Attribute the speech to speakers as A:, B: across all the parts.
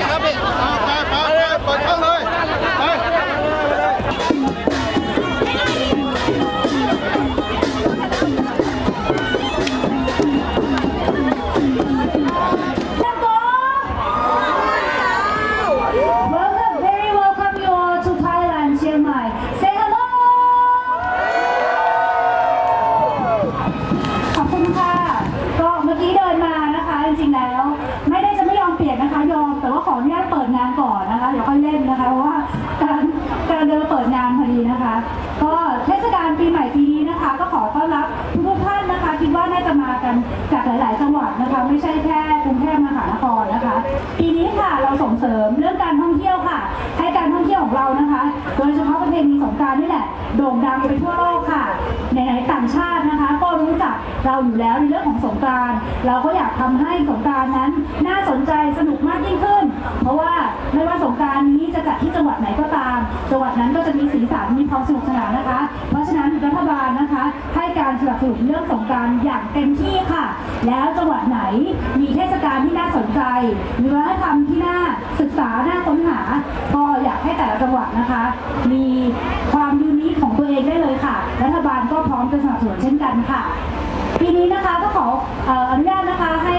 A: ครับพี่ แต่ว่าขออนุญาตเปิดงานก่อนนะคะเดี๋ยวค่อยเล่นนะคะเพราะว่าการการเดินเปิดงานพอดีนะคะ ก็เทศกาลปีใหม่ปีนี้นะคะ ก็ขอต้อนรับทุกท่านนะคะ คิดว่าน่าจะมากันจากหลาย ๆ จังหวัดนะคะ ไม่ใช่แค่กรุงเทพมหานครนะคะ ปีนี้ค่ะเราส่งเสริมเรื่องการท่องเที่ยวค่ะ ให้การท่องเที่ยวของเรานะคะ โดยเฉพาะประเพณีสงการนี่แหละโด่งดังไปทั่วโลกค่ะไหนๆต่างชาติ เราอยู่แล้วในเรื่องของสงกรารเราก็อยากทำให้สงกรารนั้น น่าสนใจสนุกมากยิ่งขึ้น เพราะว่าไม่ว่าสงกรารนี้จะจัดที่จังหวัดไหนก็ตาม จังหวัดนั้นก็จะมีสีสันมีความสนุกสนานนะคะ เพราะฉะนั้นรัฐบาลนะคะ ให้การสนับสนุนเรื่องสงกรารอย่างเต็มที่ค่ะ แล้วจังหวัดไหนมีเทศกาลที่น่าสนใจมีวัฒนธรรมที่น่าศึกษาน่าค้นหาก็อยากให้แต่ละจังหวัดนะคะ มีความยูนิคของตัวเองได้เลยค่ะ รัฐบาลก็พร้อมจะสนับสนุนเช่นกันค่ะ นี้นะคะก็ขออนุญาตนะคะให้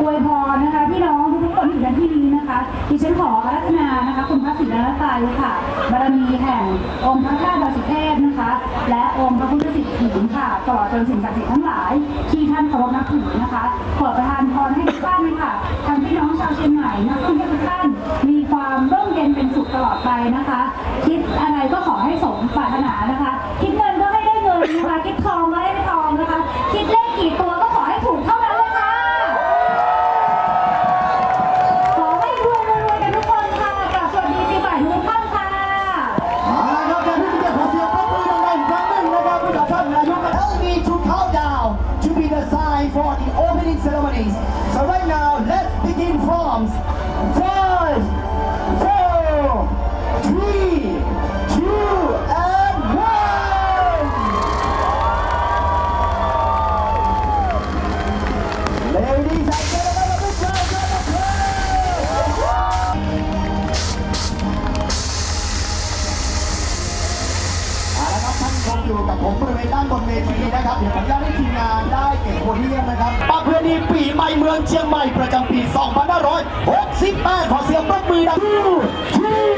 A: อวยพรนะคะพี่น้องทุกๆคนที่อยู่ในที่นี้นะคะดิฉันขออารัธนานะคะคุณพระศรีรัตนตรัยค่ะบารมีแห่งองค์พระธาตุดอยสุเทพนะคะ และองค์พระพุทธสิทธิ์หินค่ะตลอดจนสิ่งศักดิ์สิทธิ์ทั้งหลาย ที่ท่านเคารพนับถือนะคะ ขอประทานพรให้ทุกท่านค่ะทั้งพี่น้องชาวเชียงใหม่นักท่องเที่ยวทุกท่านมีความร่มเย็นเป็นสุขตลอดไปนะคะ คิดอะไรก็ขอให้สมปรารถนานะคะ คิดเงินก็ให้ได้เงินนะคะคิดทองก็ให้ได้
B: ceremonies. So right now let's begin from อยู่กับผมบริเวณด้านบนเวทีนะครับเดี๋ยวผมจะให้ทีมงานได้เก็บโพเดียมนะครับประเพณีปีใหม่เมืองเชียงใหม่ประจำปี 2568 ขอเสียงปรบมือดังชู